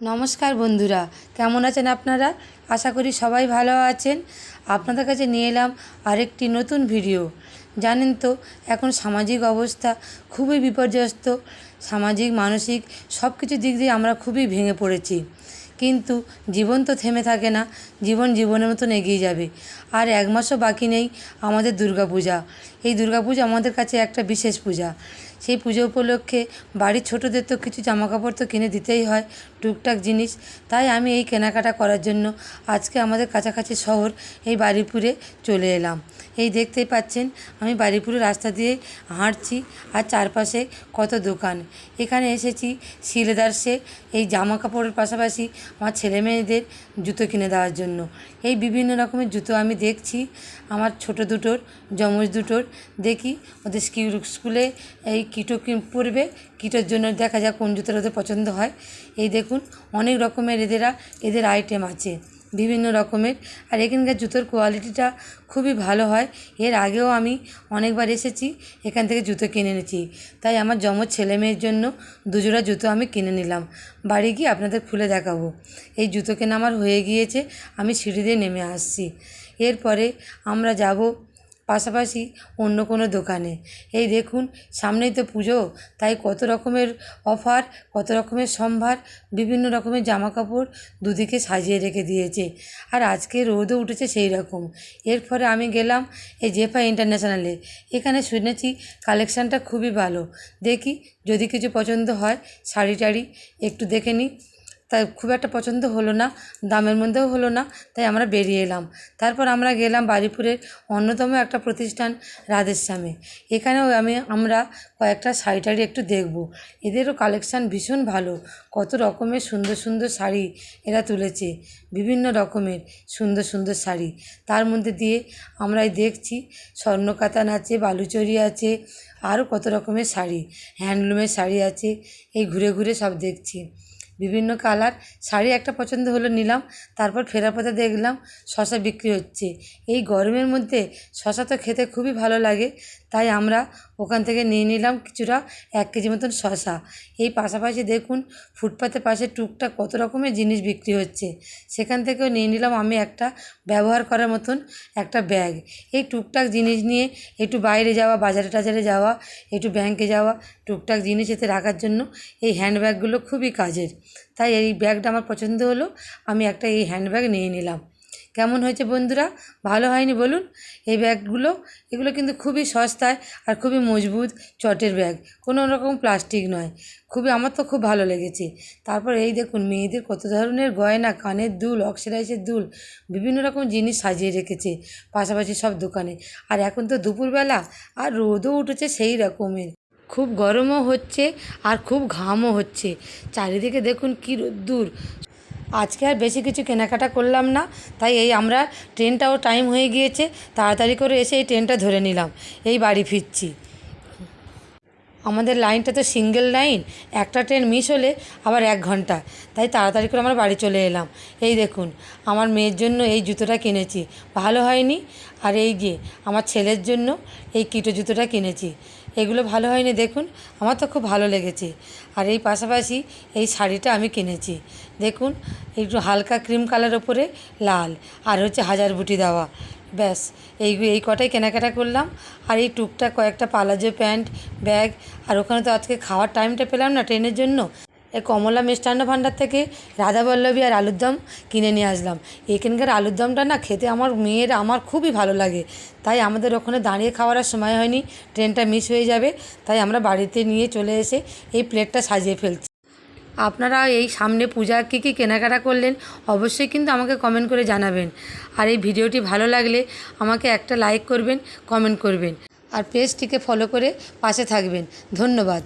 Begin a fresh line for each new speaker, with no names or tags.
নমস্কার বন্ধুরা, কেমন আছেন আপনারা? আশা করি সবাই ভালো আছেন। আপনাদের কাছে নিয়ে এলাম আরেকটি নতুন ভিডিও। জানেন তো, এখন সামাজিক অবস্থা খুবই বিপর্যস্ত। সামাজিক, মানসিক সব কিছু দিক দিয়ে আমরা খুবই ভেঙে পড়েছি। কিন্তু জীবন তো থেমে থাকে না, জীবন জীবনের মতন এগিয়ে যাবে। আর এক মাসও বাকি নেই আমাদের দুর্গাপূজা। এই দুর্গাপূজা আমাদের কাছে একটা বিশেষ পূজা। সেই পুজো উপলক্ষে বাড়ির ছোটোদের তো কিছু জামাকাপড় তো কিনে দিতেই হয়, টুকটাক জিনিস। তাই আমি এই কেনাকাটা করার জন্য আজকে আমাদের কাছাকাছি শহর এই বারুইপুরে চলে এলাম। এই দেখতেই পাচ্ছেন, আমি বারুইপুরের রাস্তা দিয়ে হাঁটছি আর চারপাশে কত দোকান। এখানে এসেছি শিলেদার্সে এই জামা কাপড়ের পাশাপাশি আমার ছেলে মেয়েদের জুতো কিনে দেওয়ার জন্য। এই বিভিন্ন রকমের জুতো আমি দেখছি, আমার ছোটো দুটোর, যমজ দুটোর দেখি ওদের স্কুলে এই কিটো পরবে। কিটোর জন্য দেখা যাক কোন জুতোটা ওদের পছন্দ হয়। এই দেখুন, অনেক রকমের এদেরা এদের আইটেম আছে, বিভিন্ন রকমের। আর এখানকার জুতোর কোয়ালিটিটা খুবই ভালো হয়। এর আগেও আমি অনেকবার এসেছি, এখান থেকে জুতো কিনে এনেছি। তাই আমার যমজ ছেলে মেয়ের জন্য দুজোড়া জুতো আমি কিনে নিলাম। বাড়ি গিয়ে আপনাদের খুলে দেখাবো। এই জুতো কেনা আমার হয়ে গিয়েছে, আমি সিঁড়ি দিয়ে নেমে আসছি। এরপরে আমরা যাব পাশাপাশি অন্য কোনো দোকানে। এই দেখুন, সামনেই তো পুজো, তাই কত রকমের অফার, কত রকমের সম্ভার, বিভিন্ন রকমের জামা কাপড় দুদিকে সাজিয়ে রেখে দিয়েছে। আর আজকে রোদও উঠেছে সেই রকম। এর ফলে আমি গেলাম এই জেফা ইন্টারন্যাশনালে। এখানে শুনেছি কালেকশানটা খুবই ভালো। দেখি, যদি কিছু পছন্দ হয় শাড়ি টাড়ি একটু দেখে নিই। তাই খুব একটা পছন্দ হলো না, দামের মধ্যেও হলো না, তাই আমরা বেরিয়ে এলাম। তারপর আমরা গেলাম বারুইপুরের অন্যতম একটা প্রতিষ্ঠান রাধেশ্যামে এখানেও আমি, আমরা কয়েকটা শাড়ি টাড়ি একটু দেখব। এদেরও কালেকশান ভীষণ ভালো। কত রকমের সুন্দর সুন্দর শাড়ি এরা তুলেছে। বিভিন্ন রকমের সুন্দর সুন্দর শাড়ি। তার মধ্যে দিয়ে আমরা দেখছি, স্বর্ণকাতান আছে, বালুচরি আছে, আরও কত রকমের শাড়ি। হ্যান্ডলুমের শাড়ি আছে, এই ঘুরে ঘুরে সব দেখছি। বিভিন্ন কালার। শাড়ি একটা পছন্দ হলো নিলাম, তারপর ফেরার পথে দেখলাম শশা বিক্রি হচ্ছে। এই গরমের মধ্যে শশা তো খেতে খুবই ভালো লাগে, তাই আমরা ওখান থেকে নিয়ে নিলাম কিছুটা এক কেজি মতন শশা এই পাশাপাশি দেখুন, ফুটপাতের পাশে টুকটাক কত রকমের জিনিস বিক্রি হচ্ছে। সেখান থেকেও নিয়ে নিলাম আমি একটা ব্যবহার করার মতন একটা ব্যাগ। এই টুকটাক জিনিস নিয়ে একটু বাইরে যাওয়া, বাজারে টাজারে যাওয়া, একটু ব্যাংকে যাওয়া, টুকটাক জিনিস এতে রাখার জন্য এই হ্যান্ডব্যাগগুলো খুবই কাজের। তাই এই ব্যাগটা আমার পছন্দ হলো, আমি একটা এই হ্যান্ডব্যাগ নিয়ে নিলাম। কেমন হয়েছে বন্ধুরা? ভালো হয়নি বলুন? এই ব্যাগগুলো, এগুলো কিন্তু খুবই সস্তায় আর খুবই মজবুত চটের ব্যাগ। কোনো রকম প্লাস্টিক নয়। খুবই, আমার তো খুব ভালো লেগেছে। তারপর এই দেখুন, মেয়েদের কত ধরনের গয়না, কানের দুল, অক্সিডাইজের দুল, বিভিন্ন রকম জিনিস সাজিয়ে রেখেছে পাশাপাশি সব দোকানে। আর এখন তো দুপুরবেলা আর রোদও উঠেছে সেই রকমের। খুব গরমও হচ্ছে আর খুব ঘামও হচ্ছে। চারিদিকে দেখুন কী রোদ্দুর। আজকে আর বেশি কিছু কেনাকাটা করলাম না, তাই এই আমরা ট্রেনটাও টাইম হয়ে গিয়েছে, তাড়াতাড়ি করে এসে এই ট্রেনটা ধরে নিলাম, এই বাড়ি ফিরছি। আমাদের লাইনটা তো সিঙ্গেল লাইন একটা ট্রেন মিস হলে আবার এক ঘণ্টা, তাই তাড়াতাড়ি করে আমরা বাড়ি চলে এলাম। এই দেখুন, আমার মেয়ের জন্য এই জুতোটা কিনেছি, ভালো হয়নি, আর এই যে, আমার ছেলের জন্য এই কিটো জুতোটা কিনেছি। এগুলো ভালো হয়নি, দেখুন। আমার তো খুব ভালো লেগেছে। আর এই পাশাপাশি এই শাড়িটা আমি কিনেছি। দেখুন, একটু হালকা ক্রিম কালার ওপরে লাল, আর হচ্ছে হাজার বুটি দেওয়া। ব্যাস, এই এই কটাই কেনাকাটা করলাম। আর এই টুকটাক কয়েকটা পালাজো প্যান্ট, ব্যাগ, আর ওখানে তো আজকে খাওয়ার টাইমটা পেলাম না ট্রেনের জন্য। এই কমলা মিষ্টান্ন ভাণ্ডার থেকে রাধাবল্লভী আর আলুর দম কিনে নিয়ে আসলাম। এখানকার আলুর দমটা না খেতে আমার মেয়ের, আমার খুবই ভালো লাগে। তাই আমাদের ওখানে দাঁড়িয়ে খাওয়ার সময় হয়নি। ট্রেনটা মিস হয়ে যাবে, তাই আমরা বাড়িতে নিয়ে চলে এসে এই প্লেটটা সাজিয়ে ফেলছি। আপনারা এই সামনে পূজা কী কী কেনাকাটা করলেন অবশ্যই কিন্তু আমাকে কমেন্ট করে জানাবেন। আর এই ভিডিওটি ভালো লাগলে আমাকে একটা লাইক করবেন, কমেন্ট করবেন। আর পেজটিকে ফলো করে পাশে থাকবেন। ধন্যবাদ।